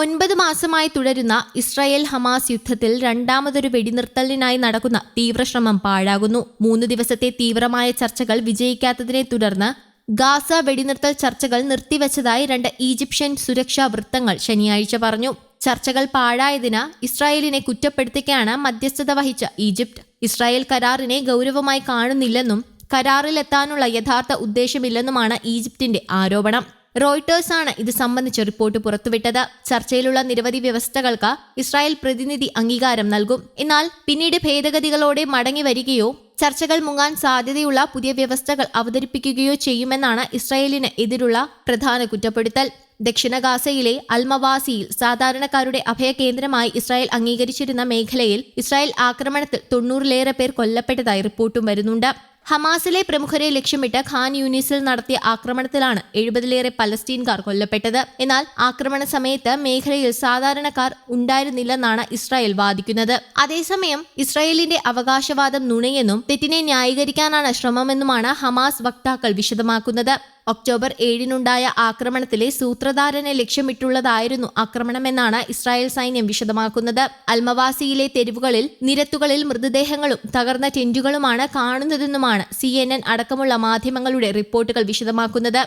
ഒൻപത് മാസമായി തുടരുന്ന ഇസ്രായേൽ ഹമാസ് യുദ്ധത്തിൽ രണ്ടാമതൊരു വെടിനിർത്തലിനായി നടക്കുന്ന തീവ്രശ്രമം പാഴാകുന്നു. മൂന്ന് ദിവസത്തെ തീവ്രമായ ചർച്ചകൾ വിജയിക്കാത്തതിനെ തുടർന്ന് ഗാസ വെടിനിർത്തൽ ചർച്ചകൾ നിർത്തിവച്ചതായി രണ്ട് ഈജിപ്ഷ്യൻ സുരക്ഷാ വൃത്തങ്ങൾ ശനിയാഴ്ച പറഞ്ഞു. ചർച്ചകൾ പാഴായതിന് ഇസ്രായേലിനെ കുറ്റപ്പെടുത്തിക്കാണ് മധ്യസ്ഥത വഹിച്ച ഈജിപ്ത്. ഇസ്രായേൽ കരാറിനെ ഗൗരവമായി കാണുന്നില്ലെന്നും കരാറിലെത്താനുള്ള യഥാർത്ഥ ഉദ്ദേശമില്ലെന്നുമാണ് ഈജിപ്തിന്റെ ആരോപണം. റോയിട്ടേഴ്സ് ആണ് ഇത് സംബന്ധിച്ച റിപ്പോർട്ട് പുറത്തുവിട്ടത്. ചർച്ചയിലുള്ള നിരവധി വ്യവസ്ഥകൾക്ക് ഇസ്രായേൽ പ്രതിനിധി അംഗീകാരം നൽകും. എന്നാൽ പിന്നീട് ഭേദഗതികളോടെ മടങ്ങി വരികയോ ചർച്ചകൾ മുങ്ങാൻ സാധ്യതയുള്ള പുതിയ വ്യവസ്ഥകൾ അവതരിപ്പിക്കുകയോ ചെയ്യുമെന്നാണ് ഇസ്രായേലിന് എതിരുള്ള പ്രധാന കുറ്റപ്പെടുത്തൽ. ദക്ഷിണ ഗാസയിലെ അൽമവാസിയിൽ സാധാരണക്കാരുടെ അഭയകേന്ദ്രമായി ഇസ്രായേൽ അംഗീകരിച്ചിരുന്ന മേഖലയിൽ ഇസ്രായേൽ ആക്രമണത്തിൽ തൊണ്ണൂറിലേറെ പേർ കൊല്ലപ്പെട്ടതായി റിപ്പോർട്ടും വരുന്നുണ്ട്. ഹമാസിലെ പ്രമുഖരെ ലക്ഷ്യമിട്ട് ഖാൻ യൂണിസിൽ നടത്തിയ ആക്രമണത്തിലാണ് എഴുപതിലേറെ പലസ്തീൻകാർ കൊല്ലപ്പെട്ടത്. എന്നാൽ ആക്രമണ സമയത്ത് മേഖലയിൽ സാധാരണക്കാർ ഉണ്ടായിരുന്നില്ലെന്നാണ് ഇസ്രായേൽ വാദിക്കുന്നത്. അതേസമയം ഇസ്രായേലിന്റെ അവകാശവാദം നുണയെന്നും തെറ്റിനെ ന്യായീകരിക്കാനാണ് ശ്രമമെന്നുമാണ് ഹമാസ് വക്താക്കൾ വിശദമാക്കുന്നത്. ഒക്ടോബർ ഏഴിനുണ്ടായ ആക്രമണത്തിലെ സൂത്രധാരനെ ലക്ഷ്യമിട്ടുള്ളതായിരുന്നു ആക്രമണമെന്നാണ് ഇസ്രായേൽ സൈന്യം വിശദമാക്കുന്നത്. അൽമവാസിയിലെ തെരുവുകളിൽ നിരത്തുകളിൽ മൃതദേഹങ്ങളും തകർന്ന ടെന്റുകളുമാണ് കാണുന്നതെന്നുമാണ് സി അടക്കമുള്ള മാധ്യമങ്ങളുടെ റിപ്പോർട്ടുകൾ വിശദമാക്കുന്നത്.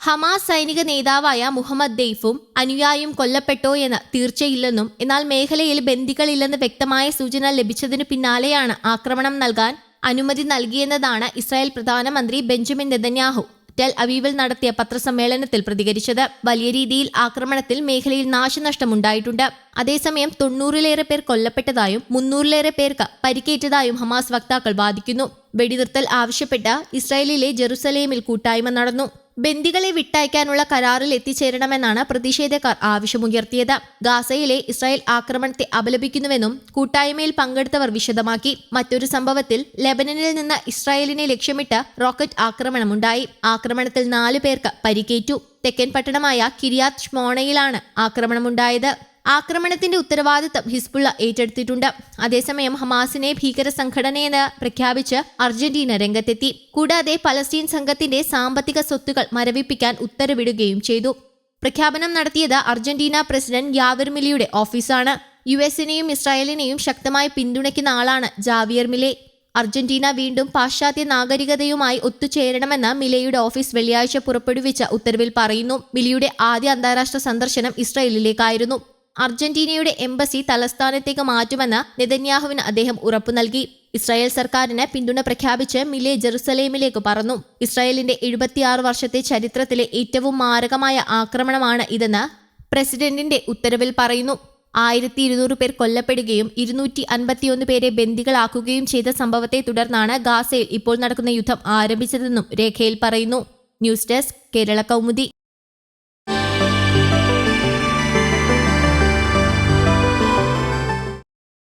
ഹമാസ് സൈനിക നേതാവായ മുഹമ്മദ് ദെയ്ഫും അനുയായും കൊല്ലപ്പെട്ടോ എന്ന് തീർച്ചയില്ലെന്നും എന്നാൽ മേഖലയിൽ ബന്ദികളില്ലെന്ന് വ്യക്തമായ സൂചന ലഭിച്ചതിനു പിന്നാലെയാണ് ആക്രമണം നൽകാൻ അനുമതി നൽകിയെന്നതാണ് ഇസ്രായേൽ പ്രധാനമന്ത്രി ബെഞ്ചമിൻ നെതന്യാഹു ടെൽ അവീവിൽ നടത്തിയ പത്രസമ്മേളനത്തിൽ പ്രതികരിച്ചത് വലിയ രീതിയിൽ ആക്രമണത്തിൽ മേഖലയിൽ നാശനഷ്ടമുണ്ടായിട്ടുണ്ട്. അതേസമയം തൊണ്ണൂറിലേറെ പേർ കൊല്ലപ്പെട്ടതായും മുന്നൂറിലേറെ പേർക്ക് പരിക്കേറ്റതായും ഹമാസ് വക്താക്കൾ വാദിക്കുന്നു. വെടിനിർത്തൽ ആവശ്യപ്പെട്ട് ഇസ്രായേലിലെ ജെറുസലേമിൽ കൂട്ടായ്മ നടന്നു. ബന്ദികളെ വിട്ടയക്കാനുള്ള കരാറിൽ എത്തിച്ചേരണമെന്നാണ് പ്രതിഷേധക്കാർ ആവശ്യമുയർത്തിയത്. ഗാസയിലെ ഇസ്രായേൽ ആക്രമണത്തെ അപലപിക്കുന്നുവെന്നും കൂട്ടായ്മയിൽ പങ്കെടുത്തവർ വിശദമാക്കി. മറ്റൊരു സംഭവത്തിൽ ലെബനനിൽ നിന്ന് ഇസ്രായേലിനെ ലക്ഷ്യമിട്ട് റോക്കറ്റ് ആക്രമണമുണ്ടായി. ആക്രമണത്തിൽ നാലു പേർക്ക് പരിക്കേറ്റു. തെക്കൻ പട്ടണമായ കിരിയാത് ഷ്മോണയിലാണ് ആക്രമണമുണ്ടായത്. ആക്രമണത്തിന്റെ ഉത്തരവാദിത്തം ഹിസ്ബുള്ള ഏറ്റെടുത്തിട്ടുണ്ട്. അതേസമയം ഹമാസിനെ ഭീകര സംഘടനയെന്ന് പ്രഖ്യാപിച്ച് അർജന്റീന രംഗത്തെത്തി. കൂടാതെ പലസ്തീൻ സംഘത്തിന്റെ സാമ്പത്തിക സ്വത്തുകൾ മരവിപ്പിക്കാൻ ഉത്തരവിടുകയും ചെയ്തു. പ്രഖ്യാപനം നടത്തിയത് അർജന്റീന പ്രസിഡന്റ് യാവിർ മിലിയുടെ ഓഫീസാണ്. യു എസിനെയും ഇസ്രായേലിനെയും ശക്തമായി പിന്തുണയ്ക്കുന്ന ആളാണ് ജാവിയർ മിലെ അർജന്റീന വീണ്ടും പാശ്ചാത്യ നാഗരികതയുമായി ഒത്തുചേരണമെന്ന് മിലയുടെ ഓഫീസ് വെള്ളിയാഴ്ച പുറപ്പെടുവിച്ച ഉത്തരവിൽ പറയുന്നു. മിലിയുടെ ആദ്യ അന്താരാഷ്ട്ര സന്ദർശനം ഇസ്രായേലിലേക്കായിരുന്നു. അർജന്റീനയുടെ എംബസി തലസ്ഥാനത്തേക്ക് മാറ്റുമെന്ന് നെതന്യാഹുവിന് അദ്ദേഹം ഉറപ്പു നൽകി. ഇസ്രായേൽ സർക്കാരിന് പിന്തുണ പ്രഖ്യാപിച്ച് മിലെ ജെറുസലേമിലേക്ക് പറന്നു. ഇസ്രായേലിന്റെ എഴുപത്തിയാറ് വർഷത്തെ ചരിത്രത്തിലെ ഏറ്റവും മാരകമായ ആക്രമണമാണ് ഇതെന്ന് പ്രസിഡന്റിന്റെ ഉത്തരവിൽ പറയുന്നു. ആയിരത്തി ഇരുന്നൂറ് പേർ കൊല്ലപ്പെടുകയും ഇരുന്നൂറ്റി അൻപത്തിയൊന്ന് പേരെ ബന്ദികളാക്കുകയും ചെയ്ത സംഭവത്തെ തുടർന്നാണ് ഗാസയിൽ ഇപ്പോൾ നടക്കുന്ന യുദ്ധം ആരംഭിച്ചതെന്നും രേഖയിൽ പറയുന്നു. News desk Kerala Kaumudi.